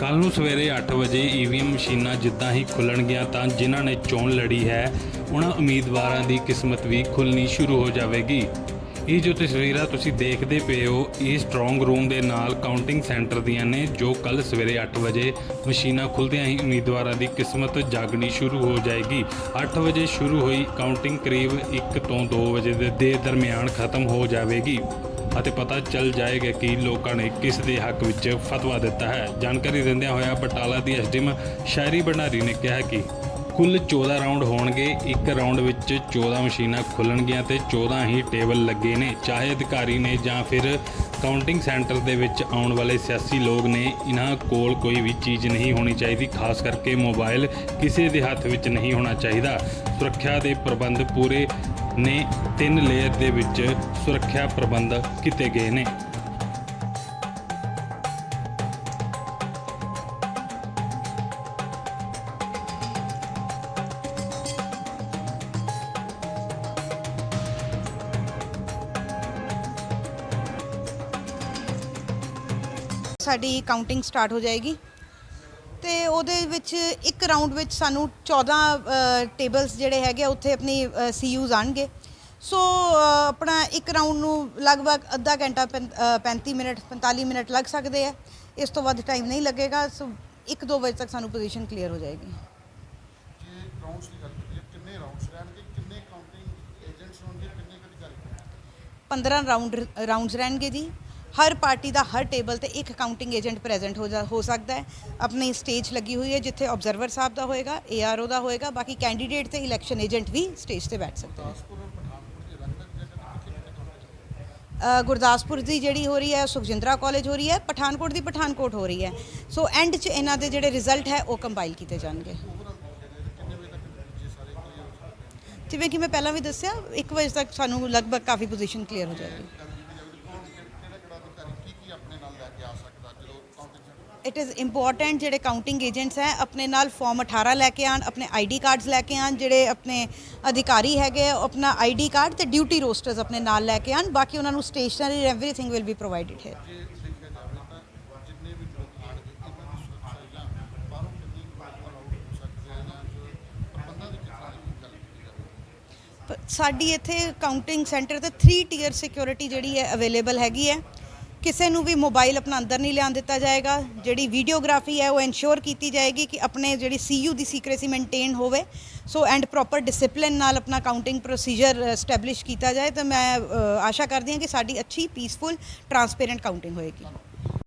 ਕੱਲ ਨੂੰ ਸਵੇਰੇ 8 ਵਜੇ ਈਵੀਐਮ ਮਸ਼ੀਨਾਂ ਜਿੱਦਾਂ ਹੀ ਖੁੱਲਣਗੀਆਂ ਤਾਂ ਜਿਨ੍ਹਾਂ ਨੇ ਚੋਣ ਲੜੀ ਹੈ, ਉਹਨਾਂ ਉਮੀਦਵਾਰਾਂ ਦੀ ਕਿਸਮਤ ਵੀ ਖੁੱਲਣੀ ਸ਼ੁਰੂ ਹੋ ਜਾਵੇਗੀ। ਇਹ ਜੋ ਤਸਵੀਰਾਂ ਤੁਸੀਂ ਦੇਖਦੇ ਪਏ ਹੋ, ਇਹ ਸਟਰੋਂਗ ਰੂਮ ਦੇ ਨਾਲ ਕਾਊਂਟਿੰਗ ਸੈਂਟਰ ਦੀਆਂ ਨੇ, ਜੋ ਕੱਲ ਸਵੇਰੇ 8 ਵਜੇ ਮਸ਼ੀਨਾਂ ਖੁੱਲਦਿਆਂ ਹੀ ਉਮੀਦਵਾਰਾਂ ਦੀ ਕਿਸਮਤ ਜਾਗਣੀ ਸ਼ੁਰੂ ਹੋ ਜਾਏਗੀ। 8 ਵਜੇ ਸ਼ੁਰੂ ਹੋਈ ਕਾਊਂਟਿੰਗ ਕਰੀਬ 1 ਤੋਂ 2 ਵਜੇ ਦੇ ਦੇ ਦਰਮਿਆਨ ਖਤਮ ਹੋ ਜਾਵੇਗੀ। ਅਤੇ ਪਤਾ ਚੱਲ ਜਾਏਗਾ ਕਿ ਲੋਕਾਂ ਨੇ ਕਿਸ ਦੇ ਹੱਕ ਵਿੱਚ ਫਤਵਾ ਦਿੱਤਾ ਹੈ। ਜਾਣਕਾਰੀ ਦਿੰਦਿਆਂ ਹੋਇਆ ਬਟਾਲਾ ਦੀ ਐਸਡੀਐਮ ਸ਼ਾਇਰੀ ਭੰਡਾਰੀ ਨੇ ਕਿਹਾ ਕਿ ਕੁੱਲ 14 ਰਾਉਂਡ ਹੋਣਗੇ। ਇੱਕ ਰਾਉਂਡ ਵਿੱਚ 14 ਮਸ਼ੀਨਾਂ ਖੁੱਲਣਗੀਆਂ ਤੇ 14 ਹੀ ਟੇਬਲ ਲੱਗੇ ਨੇ। ਚਾਹੇ ਅਧਿਕਾਰੀ ਨੇ ਜਾਂ ਫਿਰ ਕਾਊਂਟਿੰਗ ਸੈਂਟਰ ਦੇ ਵਿੱਚ ਆਉਣ ਵਾਲੇ ਸਿਆਸੀ ਲੋਕ ਨੇ, ਇਹਨਾਂ ਕੋਲ ਕੋਈ ਵੀ ਚੀਜ਼ ਨਹੀਂ ਹੋਣੀ ਚਾਹੀਦੀ, ਖਾਸ ਕਰਕੇ ਮੋਬਾਈਲ ਕਿਸੇ ਦੇ ਹੱਥ ਵਿੱਚ ਨਹੀਂ ਹੋਣਾ ਚਾਹੀਦਾ। ਸੁਰੱਖਿਆ ਦੇ ਪ੍ਰਬੰਧ ਪੂਰੇ ਨੇ। ਤਿੰਨ ਲੇਅਰ ਦੇ ਵਿੱਚ ਸੁਰੱਖਿਆ ਪ੍ਰਬੰਧ ਕੀਤੇ ਗਏ ਨੇ। ਸਾਡੀ ਕਾਊਂਟਿੰਗ ਸਟਾਰਟ ਹੋ ਜਾਏਗੀ। ਤੇ ਉਹਦੇ ਵਿੱਚ ਇੱਕ ਰਾਉਂਡ ਵਿੱਚ ਸਾਨੂੰ 14 ਟੇਬਲਸ ਜਿਹੜੇ ਹੈਗੇ ਆ, ਉੱਥੇ ਆਪਣੀ ਸੀਯੂਜ਼ ਆਣਗੇ। ਸੋ ਆਪਣਾ ਇੱਕ ਰਾਉਂਡ ਨੂੰ ਲਗਭਗ ਅੱਧਾ ਘੰਟਾ ਪੈਂ- ਅ, 35 ਮਿੰਟ 45 ਮਿੰਟ ਲੱਗ ਸਕਦੇ ਆ। ਇਸ ਤੋਂ ਵੱਧ ਟਾਈਮ ਨਹੀਂ ਲੱਗੇਗਾ। ਸੋ 1-2 ਵਜੇ ਤੱਕ ਸਾਨੂੰ ਪੋਜੀਸ਼ਨ ਕਲੀਅਰ ਹੋ ਜਾਏਗੀ। ਜੇ ਰਾਉਂਡਸ ਦੀ ਗੱਲ ਕਰੀਏ ਕਿੰਨੇ ਰਾਉਂਡਸ ਰਹਿਣਗੇ? ਕਿੰਨੇ ਕਾਊਂਟਿੰਗ ਏਜੰਟਸ ਹੋਣਗੇ? ਕਿੰਨੇ ਅਧਿਕਾਰੀ 15 ਰਾਉਂਡ ਰਾਉਂਡਸ ਰਹਿਣਗੇ ਜੀ। ਹਰ ਪਾਰਟੀ ਦਾ ਹਰ ਟੇਬਲ ਤੇ ਇੱਕ ਕਾਊਂਟਿੰਗ ਏਜੰਟ ਪ੍ਰੈਜ਼ੈਂਟ ਹੋ ਜਾ ਹੋ ਸਕਦਾ ਹੈ। ਆਪਣੀ ਸਟੇਜ ਲੱਗੀ ਹੋਈ ਹੈ ਜਿੱਥੇ ਆਬਜ਼ਰਵਰ ਸਾਹਿਬ ਦਾ ਹੋਏਗਾ ਏਆਰਓ ਦਾ ਹੋਏਗਾ, ਬਾਕੀ ਕੈਂਡੀਡੇਟ ਤੇ ਇਲੈਕਸ਼ਨ ਏਜੰਟ ਵੀ ਸਟੇਜ ਤੇ ਬੈਠ ਸਕਦੇ ਗੁਰਦਾਸਪੁਰ ਦੀ ਗੁਰਦਾਸਪੁਰ ਦੀ ਜਿਹੜੀ ਹੋ ਰਹੀ ਹੈ, ਸੁਖਜਿੰਦਰਾ ਕਾਲਜ ਹੋ ਰਹੀ ਹੈ, ਪਠਾਨਕੋਟ ਦੀ ਪਠਾਨਕੋਟ ਹੋ ਰਹੀ ਹੈ। ਸੋ ਐਂਡ 'ਚ ਇਹਨਾਂ ਦੇ ਜਿਹੜੇ ਰਿਜ਼ਲਟ ਹੈ, ਉਹ ਕੰਪਾਈਲ ਕੀਤੇ ਜਾਣਗੇ। ਜਿਵੇਂ ਕਿ ਮੈਂ ਪਹਿਲਾਂ ਵੀ ਦੱਸਿਆ 1 ਵਜੇ ਤੱਕ ਸਾਨੂੰ ਲਗਭਗ ਕਾਫੀ ਪੋਜੀਸ਼ਨ ਕਲੀਅਰ ਹੋ ਜਾਏਗੀ ਗੱਲ ਕੀਤੀ ਜਾਵੇ ਕੌਣ ਕਿਹੜਾ ਕਿਹੜਾ ਅਧਿਕਾਰੀ ਕੀ ਕੀ ਆਪਣੇ ਨਾਲ ਲੈ ਕੇ ਆ ਸਕਦਾ ਜਦੋਂ counting centre it is important ਜਿਹੜੇ ਕਾਊਂਟਿੰਗ ਏਜੰਟਸ ਹੈ ਆਪਣੇ ਨਾਲ ਫਾਰਮ 18 ਲੈ ਕੇ ਆਣ ਆਪਣੇ ਆਈਡੀ ਕਾਰਡਸ ਲੈ ਕੇ ਆਣ ਜਿਹੜੇ ਆਪਣੇ ਅਧਿਕਾਰੀ ਹੈਗੇ ਉਹ ਆਪਣਾ ਆਈਡੀ ਕਾਰਡ ਤੇ ਡਿਊਟੀ ਰੋਸਟਰਸ ਆਪਣੇ ਨਾਲ ਲੈ ਕੇ ਆਣ ਬਾਕੀ ਉਹਨਾਂ ਨੂੰ stationery everything will be provided here ਹੋ ਸਾਡੀ ਇੱਥੇ ਕਾਊਂਟਿੰਗ ਸੈਂਟਰ ਤੇ 3 ਟੀਅਰ ਸਿਕਿਉਰਿਟੀ ਜਿਹੜੀ ਹੈ ਅਵੇਲੇਬਲ ਹੈਗੀ ਹੈ। ਕਿਸੇ ਨੂੰ ਵੀ ਮੋਬਾਈਲ ਆਪਣਾ ਅੰਦਰ ਨਹੀਂ ਲਿਆਉਣ ਦਿੱਤਾ ਜਾਏਗਾ। ਜਿਹੜੀ ਵੀਡੀਓਗ੍ਰਾਫੀ ਹੈ, ਉਹ ਇਨਸ਼ੋਰ ਕੀਤੀ ਜਾਏਗੀ ਕਿ ਆਪਣੇ ਜਿਹੜੀ ਸੀਯੂ ਦੀ ਸੀਕ੍ਰੇਸੀ ਮੇਨਟੇਨ ਹੋਵੇ। ਸੋ ਐਂਡ ਪ੍ਰੋਪਰ ਡਿਸਪਲਿਨ ਨਾਲ ਆਪਣਾ ਕਾਊਂਟਿੰਗ ਪ੍ਰੋਸੀਜਰ ਐਸਟੈਬਲਿਸ਼ ਕੀਤਾ ਜਾਏ ਤਾਂ ਮੈਂ ਆਸ਼ਾ ਕਰਦੀ ਹਾਂ ਕਿ ਸਾਡੀ ਅੱਛੀ ਪੀਸਫੁਲ ਟਰਾਂਸਪੇਰੈਂਟ ਕਾਊਂਟਿੰਗ ਹੋਏਗੀ।